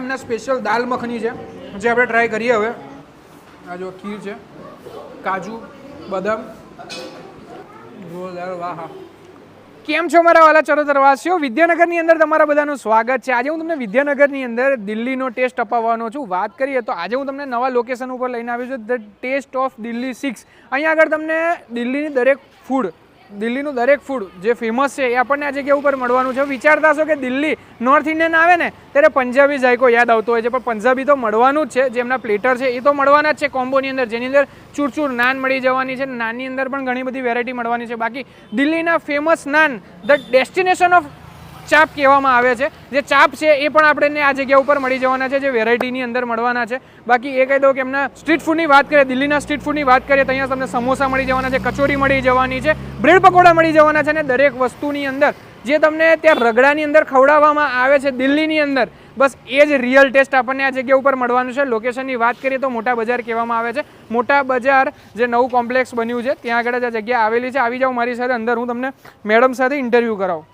એમના સ્પેશિયલ દાલ મખની છે, જે આપણે ટ્રાય કરીએ હવે. આ જો ખીર છે, કાજુ, બદામ. જોરદાર વાહ કેમ છો મારા વાલા ચરોતરવાસીઓ વિદ્યાનગરની અંદર તમારા બધાનું સ્વાગત છે. આજે હું તમને વિદ્યાનગરની અંદર દિલ્હીનો ટેસ્ટ અપાવવાનો છું. વાત કરીએ તો આજે હું તમને નવા લોકેશન ઉપર લઈને આવ્યો છું the taste of Delhi six અહીંયા આગળ તમને દિલ્હીની દરેક ફૂડ દિલ્હીનું દરેક ફૂડ જે ફેમસ છે એ આપણને આ જગ્યા ઉપર મળવાનું છે? વિચારતા હશો કે દિલ્હી નોર્થ ઇન્ડિયન આવે ને, ત્યારે પંજાબી જાયકો યાદ આવતો હોય છે. પણ પંજાબી તો મળવાનું જ છે. જે એમના પ્લેટર છે એ તો મળવાના જ છે કોમ્બોની અંદર. જેની અંદર ચૂરચૂર નાન મળી જવાની છે. નાનની અંદર પણ ઘણી બધી વેરાયટી મળવાની છે. બાકી દિલ્હીના famous naan the destination of chaap કહેવામાં આવે છે. જે ચાપ છે એ પણ આપણને આ જગ્યા ઉપર મળી જવાના છે, જે વેરાયટીની અંદર મળવાના છે. બાકી એ કહી દઉં કે એમના સ્ટ્રીટ ફૂડની વાત કરીએ, દિલ્હીના સ્ટ્રીટ ફૂડની વાત કરીએ, તો અહીંયા તમને સમોસા મળી જવાના છે, કચોરી મળી જવાની છે, બ્રેડ પકોડા મળી જવાના છે અને દરેક વસ્તુની અંદર. જે તમને ત્યાં રગડાની અંદર ખવડાવવામાં આવે છે, દિલ્હીની અંદર, બસ એ જ રિયલ ટેસ્ટ આપણને આ જગ્યા ઉપર મળવાનું છે. લોકેશનની વાત કરીએ તો મોટા બજાર કહેવામાં આવે છે. મોટા બજાર જે નવું કોમ્પ્લેક્સ બન્યું છે, ત્યાં આગળ જ આ જગ્યા આવેલી છે. આવી જાઓ મારી સાથે, અંદર હું તમને મેડમ સાથે ઇન્ટરવ્યૂ કરાવું.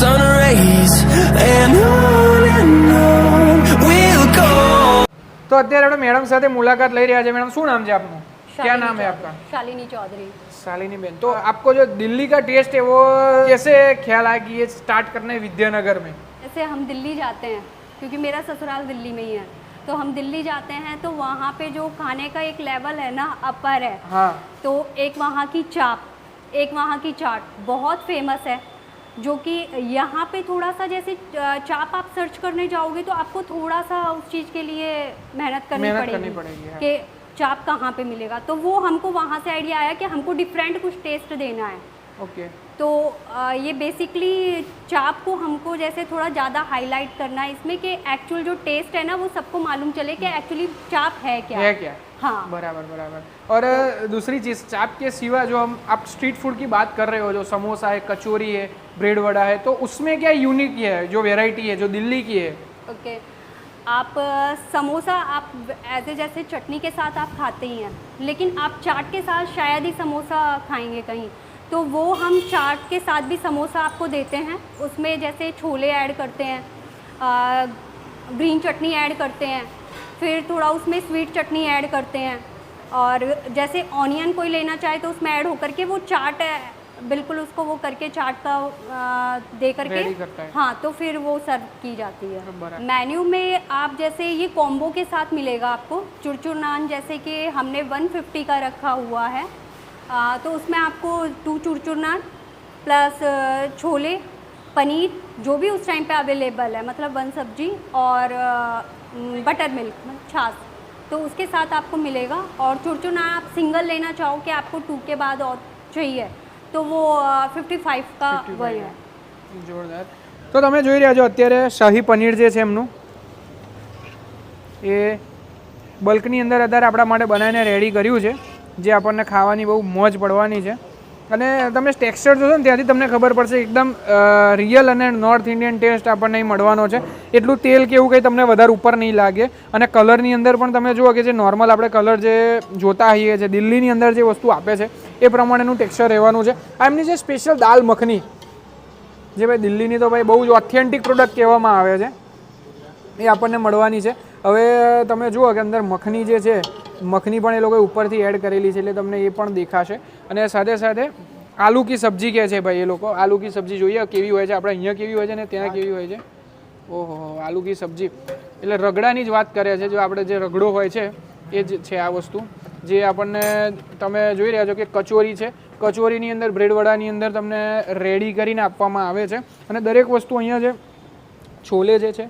sun rays. And on and on we'll go. તો અત્યારે આપણે મેડમ સાથે મુલાકાત લઈ રહ્યા છે મેડમ શું નામ છે આપનું क्या नाम है आपका शालिनी चौधरी शालिनी बहन तो आपको जो दिल्ली का टेस्ट है वो कैसे ख्याल आया कि ये स्टार्ट करना है विद्यानगर में जैसे हम दिल्ली जाते हैं क्योंकि मेरा ससुराल दिल्ली में ही है तो हम दिल्ली जाते हैं तो वहाँ पे जो खाने का एक लेवल है ना अपर है हाँ तो एक वहाँ की चाप एक वहाँ की चाट बहुत फेमस है जो कि यहाँ पे थोड़ा सा जैसे चाप आप सर्च करने जाओगे तो आपको थोड़ा सा उस चीज़ के लिए मेहनत करनी पड़ेगी पड़ेगी, हाँ। कि चाप कहाँ पे मिलेगा। तो वो हमको वहाँ से आइडिया आया कि हमको डिफरेंट कुछ टेस्ट देना है। ओके। तो ये बेसिकली चाप को हमको जैसे थोड़ा ज़्यादा हाईलाइट करना है इसमें कि एक्चुअल जो टेस्ट है ना वो सबको मालूम चले कि एक्चुअली चाप है क्या। है क्या? हाँ। बराबर बराबर। और अ, दूसरी चीज़ चाप के सिवा जो हम आप स्ट्रीट फ़ूड की बात कर रहे हो जो समोसा है कचौरी है ब्रेड वड़ा है तो उसमें क्या यूनिक है जो वेराइटी है जो दिल्ली की है? ओके आप समोसा आप ए जैसे चटनी के साथ आप खाते ही हैं लेकिन आप चाट के साथ शायद ही समोसा खाएँगे कहीं। तो वो हम चाट के साथ भी समोसा आपको देते हैं। उसमें जैसे छोले ऐड करते हैं अ, ग्रीन चटनी ऐड करते हैं फिर थोड़ा उसमें स्वीट चटनी ऐड करते हैं। और जैसे ऑनियन कोई लेना चाहे तो उसमें ऐड होकर के वो चाट बिल्कुल उसको वो करके चाट का दे करके है। तो फिर वो सर्व की जाती है। मेन्यू में आप जैसे ये कॉम्बो के साथ मिलेगा आपको। चुरचुर नान जैसे कि हमने 150 का रखा हुआ है। आ, तो उसमें आपको टू चुरचुर नान प्लस अ, छोले पनीर जो भी उस टाइम पे अवेलेबल है मतलब वन सब्जी और अ, म, बटर मिल्क छाछ तो उसके साथ आपको मिलेगा और चुरचुर नान आप सिंगल लेना चाहो कि आपको टू के बाद और चाहिए तो वो फिफ्टी फाइव का वही है જોરદાર તો તમે જોઈ રહ્યા છો અત્યારે શાહી પનીર જે છે એમનું એ બલ્કની અંદર અત્યારે આપણા માટે બનાવીને રેડી કર્યું છે જે આપણને ખાવાની બહુ મોજ પડવાની છે. અને તમે ટેક્સચર જોશો ને ત્યાંથી તમને ખબર પડશે એકદમ રિયલ અને નોર્થ ઇન્ડિયન ટેસ્ટ આપણને મળવાનો છે. એટલું તેલ કે એવું કંઈ તમને વધારે ઉપર નહીં લાગે. અને કલરની અંદર પણ તમે જુઓ કે જે નોર્મલ આપણે કલર જે જોતા હોઈએ છીએ દિલ્હીની અંદર જે વસ્તુ આપે છે, એ પ્રમાણેનું ટેક્સચર રહેવાનું છે. આ એમની જે સ્પેશિયલ દાલ મખની, જે ભાઈ દિલ્હીની તો ભાઈ બહુ જ ઓથેન્ટિક પ્રોડક્ટ કહેવામાં આવે છે, એ આપણને મળવાની છે. હવે તમે જુઓ કે અંદર મખની જે છે મખની પણ એ લોકોએ ઉપરથી એડ કરેલી છે એટલે તમને એ પણ દેખાશે. અને સાથે સાથે આલુ કી સબ્જી કહે છે ભાઈ એ લોકો. આલુ કી સબ્જી જોઈએ કેવી હોય છે. આપણે અહીંયા કેવી હોય છે ને ત્યાં કેવી હોય છે. ઓહો, આલુ કી સબ્જી. એટલે રગડાની જ વાત કરે છે. જો આપણે જે રગડો હોય છે, એ જ છે આ વસ્તુ. જે આપણને તમે જોઈ રહ્યા છો કે કચોરી છે. કચોરીની અંદર, બ્રેડ વડાની અંદર તમને રેડી કરીને આપવામાં આવે છે. અને દરેક વસ્તુ અહીંયા જે છોલે જે છે,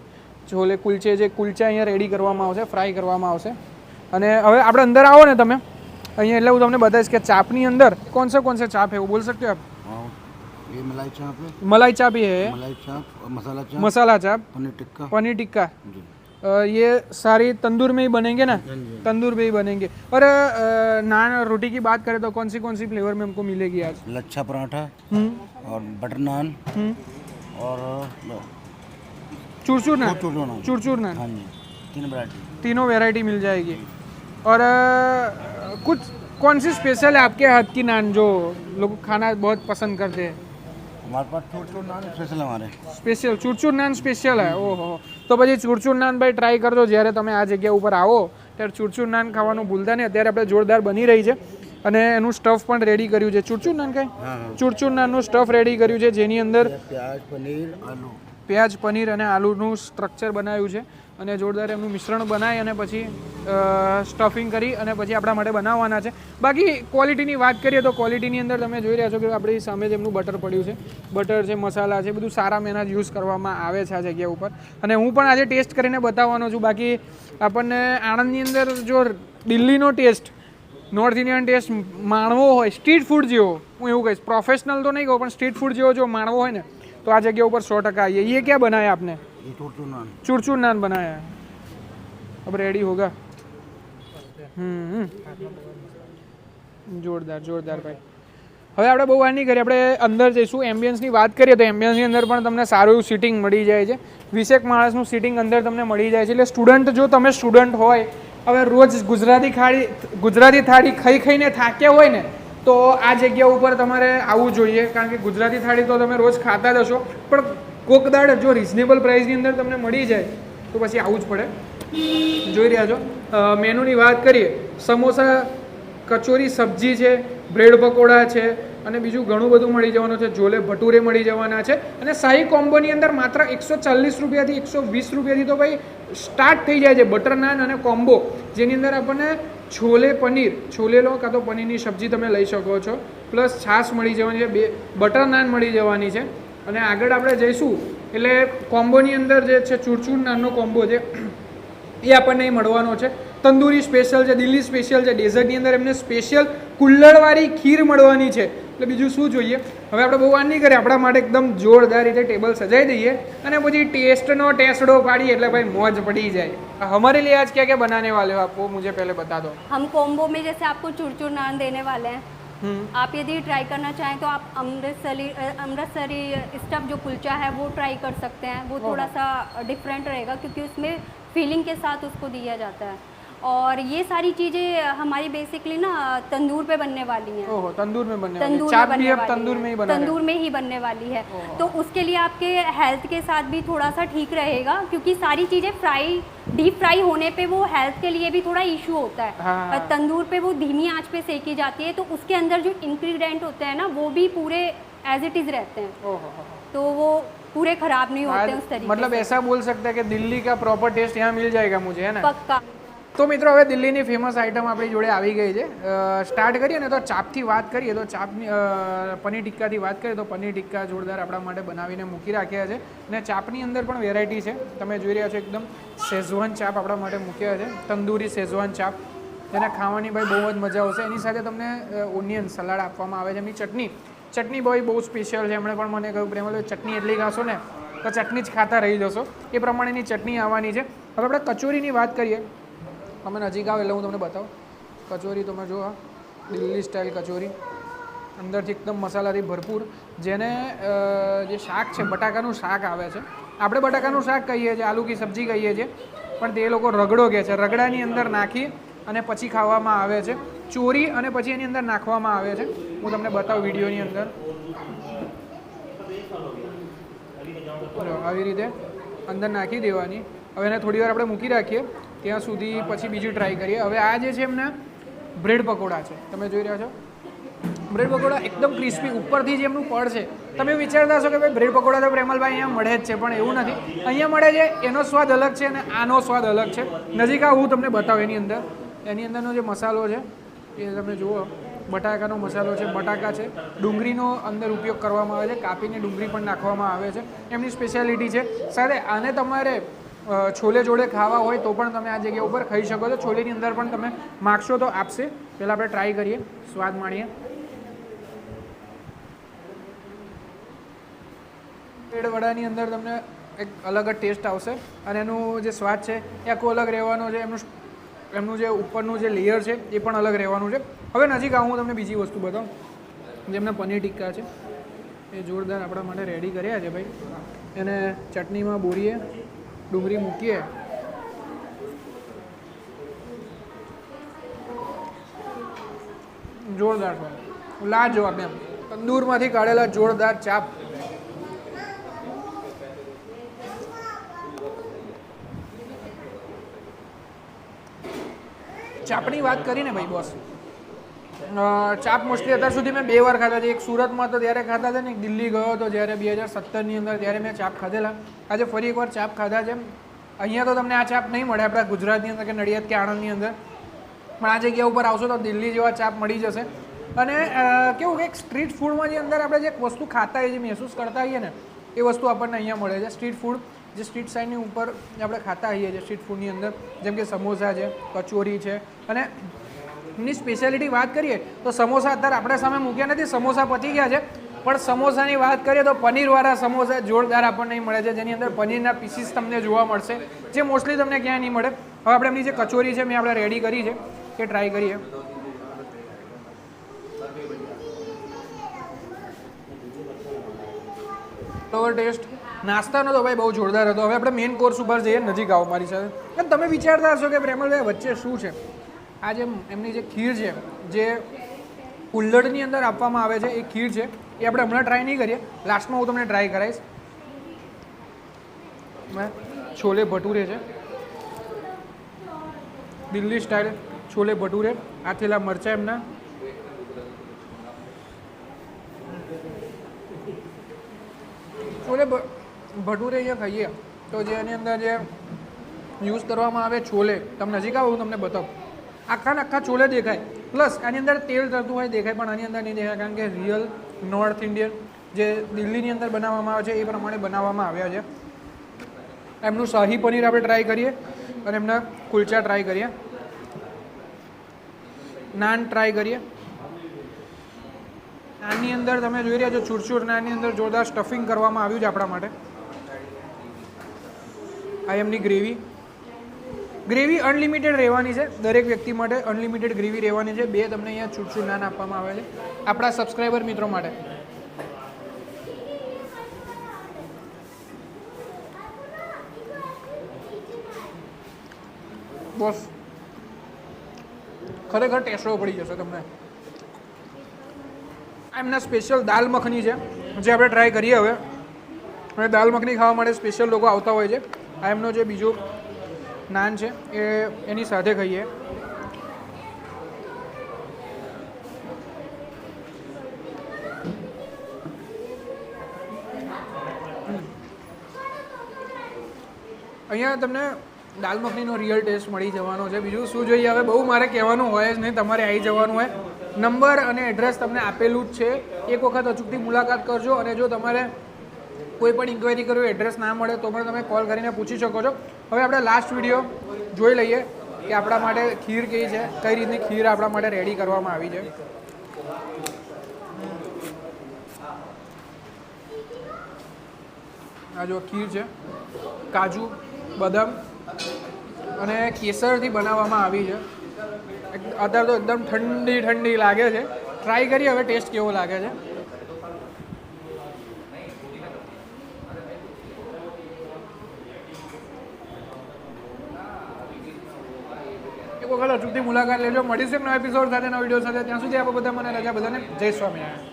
છોલે કુલચે જે કુલચા અહીંયા રેડી કરવામાં આવશે, ફ્રાય કરવામાં આવશે. અને હવે આપણે અંદર આવો ને તમે અહીંયા એટલે હું તમને બતાવીશ કે ચાપની અંદર કોણ સે કોણ સે ચાપ है वो बोल सकते हो आप और ये मलाई चाप है मलाई चाप ये है मलाई चाप और मसाला चाप मसाला चाप पनीर टिक्का पनीर टिक्का जी अ, ये सारी तंदूर में ही बनेंगे ना तंदूर में ही बनेंगे और अ, नान और रोटी की बात करें तो कौन सी कौन सी फ्लेवर में हमको मिलेगी आज लच्छा पराठा हम्म और बटर नान हम्म और लो, चूरचूर नान चूरचूर नान। चूरचूर नान हाँ जी तीन वैरायटी तीनों वैरायटी मिल जाएगी और अ, कुछ कौन सी स्पेशल है आपके हाथ की नान जो लोग खाना बहुत पसंद करते हैं हमारे पास चूरचूर नान स्पेशल हमारे સ્પેશિયલ ચૂરચૂર નાન સ્પેશિયલ હે ઓહો તો પછી ચૂરચૂર નાન ભાઈ ટ્રાય કરજો જ્યારે તમે આ જગ્યા ઉપર આવો ત્યારે ચૂરચૂર નાન ખાવાનું ભૂલતા નહીં અત્યારે આપણે જોરદાર બની રહી છે અને એનું સ્ટફ પણ રેડી કર્યું છે ચૂરચૂર નાન કાંઈ हाँ हाँ ચૂરચૂર નાનનું સ્ટફ રેડી કર્યું છે જેની અંદર प्याज पनीर आलू પ્યાજ પનીર અને આલુનું સ્ટ્રક્ચર બનાવ્યું છે અને જોરદાર એમનું મિશ્રણ બનાવી અને પછી સ્ટફિંગ કરી અને પછી આપણા માટે બનાવવાના છે. બાકી ક્વોલિટીની વાત કરીએ તો ક્વોલિટીની અંદર તમે જોઈ રહ્યા છો કે આપણી સામે જ એમનું બટર પડ્યું છે. બટર છે, મસાલા છે, બધું સારા મેના યુઝ કરવામાં આવે છે આ જગ્યા ઉપર. અને હું પણ આજે ટેસ્ટ કરીને બતાવવાનો છું. બાકી આપણને આણંદની અંદર જો દિલ્હીનો ટેસ્ટ નોર્થ ઇન્ડિયન ટેસ્ટ માણવો હોય સ્ટ્રીટ ફૂડ જેવો, હું એવું કહીશ. પ્રોફેશનલ તો નહીં કહું, પણ સ્ટ્રીટ ફૂડ જેવો જો માણવો હોય ને, તો આ જગ્યા ઉપર સો ટકા આવીએ. એ ક્યાં બનાવે આપને? ये चूरचूर नान चूरचूर नान बनाया है अब रेडी होगा हम्म જોરદાર જોરદાર ભાઈ હવે આપણે બહુ વાર નહીં કરીએ આપણે અંદર જઈશું એમ્બિયન્સની વાત કરીએ તો એમ્બિયન્સની અંદર પણ તમને સારું એવું સિટિંગ મળી જાય છે વીસેક માણસનું સિટિંગ અંદર તમને મળી જાય છે એટલે સ્ટુડન્ટ જો તમે સ્ટુડન્ટ હોય હવે રોજ ગુજરાતી ખાડી ગુજરાતી થાળી ખાઈ ખાઈને થાક્યા હોય ને તો આ જગ્યા ઉપર તમારે આવવું જોઈએ કારણ કે ગુજરાતી થાળી તો તમે રોજ ખાતા જ હશો પણ કોક દાડ જો રિઝનેબલ પ્રાઇસની અંદર તમને મળી જાય, તો પછી આવું જ પડે. જોઈ રહ્યા છો? મેનુની વાત કરીએ, સમોસા, કચોરી, સબ્જી છે, બ્રેડ પકોડા છે, અને બીજું ઘણું બધું મળી જવાનું છે. જોલે ભટુરે મળી જવાના છે. અને શાહી કોમ્બોની અંદર માત્ર એકસો ચાલીસ રૂપિયાથી એકસો વીસ રૂપિયાથી તો ભાઈ સ્ટાર્ટ થઈ જાય છે. બટર નાન અને કોમ્બો જેની અંદર આપણને છોલે પનીર, છોલે લો કાં તો પનીરની સબ્જી તમે લઈ શકો છો. પ્લસ છાશ મળી જવાની છે. બે બટર નાન મળી જવાની છે. અને આગળ આપણે જઈશું. એટલે કોમ્બોની અંદર જે છે, ચૂરચૂર નાનનો કોમ્બો છે, એ આપણને મળવાનો છે. તંદુરી સ્પેશિયલ છે, દિલ્હી સ્પેશિયલ છે, ડેઝર્ટની અંદર એમને સ્પેશિયલ કુલ્લડવાળી ખીર મળવાની છે. એટલે બીજું શું જોઈએ? હવે આપણે બહુ વાર નહીં કરીએ, આપણા માટે એકદમ જોરદાર રીતે ટેબલ સજાવી દઈએ અને પછી ટેસ્ટનો ટેસ્ટડો પાડીએ એટલે ભાઈ મોજ પડી જાય. હમારે લીએ આજ ક્યાં ક્યાં બનાને વાલે આપો? મુજે પહેલે બતા દો. હમ કોમ્બો મેં જૈસે આપકો ચૂર ચૂર નાન દેને વાલે હૈ. आप यदि ट्राई करना चाहें तो आप अमृतसरी अमृतसरी स्टफ़ जो कुलचा है वो ट्राई कर सकते हैं। वो थोड़ा सा डिफरेंट रहेगा क्योंकि उसमें फीलिंग के साथ उसको दिया जाता है। और ये सारी चीज़ें हमारी बेसिकली ना तंदूर पे बनने वाली हैं। ओहो तंदूर में बनने तंदूर में बनने वाली तंदूर। में ही बना तंदूर में ही बनने वाली है। तो उसके लिए आपके हेल्थ के साथ भी थोड़ा सा ठीक रहेगा क्योंकि सारी चीज़ें फ्राई डीप फ्राई होने पे वो हेल्थ के लिए भी थोड़ा इशू होता है। हाँ। तंदूर पे वो धीमी आँच पे सेकी जाती है तो उसके अंदर जो इंग्रेडिएंट होते हैं ना वो भी पूरे एज इट इज़ रहते हैं। तो वो पूरे खराब नहीं होते उस तरीके मतलब ऐसा बोल सकते हैं कि दिल्ली का प्रॉपर टेस्ट यहाँ मिल जाएगा मुझे है ना? पक्का। તો મિત્રો, હવે દિલ્હીની ફેમસ આઇટમ આપણી જોડે આવી ગઈ છે. સ્ટાર્ટ કરીએ ને તો ચાપથી વાત કરીએ. તો ચાપની પનીર ટિક્કાથી વાત કરીએ તો પનીર ટિક્કા જોરદાર આપણા માટે બનાવીને મૂકી રાખ્યા છે. અને ચાપની અંદર પણ વેરાયટી છે. તમે જોઈ રહ્યા છો એકદમ શેઝવાન ચાપ આપણા માટે મૂક્યા છે. તંદૂરી શેઝવાન ચાપ. જેને ખાવાની ભાઈ બહુ જ મજા આવશે. એની સાથે તમને ઓનિયન સલાડ આપવામાં આવે છે. એમની ચટણી. ચટણી ભાઈ બહુ સ્પેશિયલ છે. એમણે પણ મને કહ્યું પ્રેમલ ચટણી એટલી ખાશો ને, તો ચટણી જ ખાતા રહી જશો. એ પ્રમાણેની ચટણી આવવાની છે. હવે આપણે કચોરીની વાત કરીએ. તમે નજીક આવો એટલે હું તમને બતાવું. કચોરી તમે જુઓ દિલ્હી સ્ટાઇલ કચોરી. અંદરથી એકદમ મસાલાથી ભરપૂર. જેને જે શાક છે, બટાકાનું શાક આવે છે. આપણે બટાકાનું શાક કહીએ છીએ, આલુ કી સબ્જી કહીએ છીએ, પણ તે લોકો રગડો કહે છે. રગડાની અંદર નાખી અને પછી ખાવામાં આવે છે. ચોરી અને પછી એની અંદર નાખવામાં આવે છે. હું તમને બતાવું વિડીયોની અંદર. આવી રીતે અંદર નાખી દેવાની. હવે એને થોડી વાર આપણે મૂકી રાખીએ. ત્યાં સુધી પછી બીજું ટ્રાય કરીએ. હવે આ જે છે એમના બ્રેડ પકોડા છે. તમે જોઈ રહ્યા છો? બ્રેડ પકોડા એકદમ ક્રિસ્પી ઉપરથી જે એમનું પડ છે, તમે વિચારતા હશો કે ભાઈ બ્રેડ પકોડા તો પ્રેમલભાઈ અહીંયા મળે જ છે, પણ એવું નથી. અહીંયા મળે છે, એનો સ્વાદ અલગ છે અને આનો સ્વાદ અલગ છે. નજીક આ હું તમને બતાવું એની અંદર. એની અંદરનો જે મસાલો છે, એ તમે જુઓ. બટાકાનો મસાલો છે, બટાકા છે. ડુંગળીનો અંદર ઉપયોગ કરવામાં આવે છે. કાપીને ડુંગળી પણ નાખવામાં આવે છે. એમની સ્પેશિયાલિટી છે. સાથે આને તમારે છોલે જોડે ખાવા હોય તો પણ તમે આ જગ્યા ઉપર ખાઈ શકો છો. છોલેની અંદર પણ તમે માગશો તો આપશે. પહેલાં આપણે ટ્રાય કરીએ. સ્વાદ માણીએ. પેડ વડાની અંદર તમને એક અલગ જ ટેસ્ટ આવશે અને એનું જે સ્વાદ છે એ આખું અલગ રહેવાનો છે. એમનું એમનું જે ઉપરનું જે લેયર છે એ પણ અલગ રહેવાનું છે. હવે નજીક આવું, હું તમને બીજી વસ્તુ બતાવું. જેમને પનીર ટિક્કા છે. એ જોરદાર આપણા માટે રેડી કર્યા છે ભાઈ. એને ચટણીમાં બોરીએ. ડુંગળી મૂકીએ. જોરદાર છે. લાજવાબ એમ. તંદૂરમાંથી કાઢેલા જોરદાર ચાપ. ચાપની વાત કરીને ભાઈ બોસ ચાપ મોસ્ટલી અત્યાર સુધી મેં બે વાર ખાધા છે. એક સુરતમાં તો ત્યારે ખાધા છે ને દિલ્હી ગયો હતો જ્યારે બે હજાર સત્તરની અંદર ત્યારે મેં ચાપ ખાધેલા. આજે ફરી એકવાર ચાપ ખાધા છે. અહીંયા તો તમને આ ચાપ નહીં મળે, આપણા ગુજરાતની અંદર કે નડિયાદ કે આણંદની અંદર. પણ આ જગ્યા ઉપર આવશો તો દિલ્હી જેવા ચાપ મળી જશે. અને કેવું કે સ્ટ્રીટ ફૂડમાં જે અંદર આપણે જે વસ્તુ ખાતા હોઈએ મહેસૂસ કરતા હોઈએ ને, એ વસ્તુ આપણને અહીંયા મળે છે. સ્ટ્રીટ ફૂડ જે સ્ટ્રીટ સાઇડની ઉપર આપણે ખાતા હોઈએ છીએ સ્ટ્રીટ ફૂડની અંદર. જેમ કે સમોસા છે, કચોરી છે. અને એની સ્પેશિયાલિટી વાત કરીએ, તો સમોસા અત્યારે આપણે સામે મૂક્યા નથી, સમોસા પતી ગયા છે. પણ સમોસાની વાત કરીએ તો પનીરવાળા સમોસા જોરદાર આપણને મળે છે, જેની અંદર પનીરના પીસીસ તમને જોવા મળશે, જે મોસ્ટલી તમને ક્યાંય નહીં મળે. હવે આપણે એમની જે કચોરી છે, મેં આપણે રેડી કરી છે, એ ટ્રાય કરીએ. ફ્લેવર ટેસ્ટ નાસ્તાનો તો ભાઈ બહુ જોરદાર હતો. હવે આપણે મેઇન કોર્સ ઉપર જઈએ, નજીક આવો મારી સાથે. અને તમે વિચારતા હશો કે પ્રેમલભાઈ વચ્ચે શું છે? આ જે એમની જે ખીર છે, જે કુલ્લડની અંદર આપવામાં આવે છે, એ ખીર છે, એ આપણે હમણાં ટ્રાય નહીં કરીએ. લાસ્ટમાં હું તમને ટ્રાય કરાવીશ. છોલે ભટુરે છે. દિલ્હી સ્ટાઇલ છોલે ભટુરે. આ થેલા મરચાં એમના. છોલે ભટુરે અહીંયા ખાઈએ. તો જે એની અંદર જે યુઝ કરવામાં આવે છોલે તમે નજીક આવો, હું તમને બતાવું. આખા આખા છોલે દેખાય. પ્લસ આની અંદર તેલ જતું હોય દેખાય, પણ આની અંદર નહીં દેખાય, કારણ કે રિયલ નોર્થ ઇન્ડિયન જે દિલ્હીની અંદર બનાવવામાં આવે છે, એ પ્રમાણે બનાવવામાં આવ્યા છે. એમનું શાહી પનીર આપણે ટ્રાય કરીએ અને એમના કુલચા ટ્રાય કરીએ. નાન ટ્રાય કરીએ. નાનની અંદર તમે જોઈ રહ્યા છો, ચૂરચૂર નાનની અંદર જોરદાર સ્ટફિંગ કરવામાં આવ્યું છે આપણા માટે. આ એમની ગ્રેવી ગ્રેવી અનલિમિટેડ રહેવાની છે. દરેક વ્યક્તિ માટે અનલિમિટેડ ગ્રેવી રહેવાની છે. બે તમને અહીંયા છૂટછૂટ નાન આપવામાં આવે છે. આપણા સબસ્ક્રાઈબર મિત્રો માટે. બોસ, ખરેખર ટેસ્ટો પડી જશે તમને. એમના સ્પેશિયલ દાલ મખની છે. જે આપણે ટ્રાય કરીએ હવે. અને દાલ મખની ખાવા માટે સ્પેશિયલ લોકો આવતા હોય છે. આ એમનો જે બીજો નાન છે, એ એની સાથે ખાઈએ. અહીંયા તમને દાલ મખનીનો રિયલ ટેસ્ટ મળી જવાનો છે. બીજું શું જોઈએ? હવે બહુ મારે કહેવાનું હોય જ નહીં, તમારે આવી જવાનું હોય. નંબર અને એડ્રેસ તમને આપેલું જ છે. એક વખત અચૂકથી મુલાકાત કરજો અને જો તમારે કોઈ પણ ઇન્ક્વાયરી કરવી એડ્રેસ ના મળે તો પણ તમે કોલ કરીને પૂછી શકો છો. હવે આપણે લાસ્ટ વીડિયો જોઈ લઈએ કે આપણા માટે ખીર કઈ છે, કઈ રીતની ખીર આપણા માટે રેડી કરવામાં આવી છે. આ જો ખીર છે, કાજુ, બદામ અને કેસરથી બનાવવામાં આવી છે. અત્યારે તો એકદમ ઠંડી ઠંડી લાગે છે. ટ્રાય કરીએ, હવે ટેસ્ટ કેવો લાગે છે. વખત અચૂકથી મુલાકાત લેજો. મળીશું એક નવા એપિસોડ સાથે, નવા વીડિયો સાથે. ત્યાં સુધી આપણે બધા મને રજા બધાને. જય સ્વામિનારાયણ.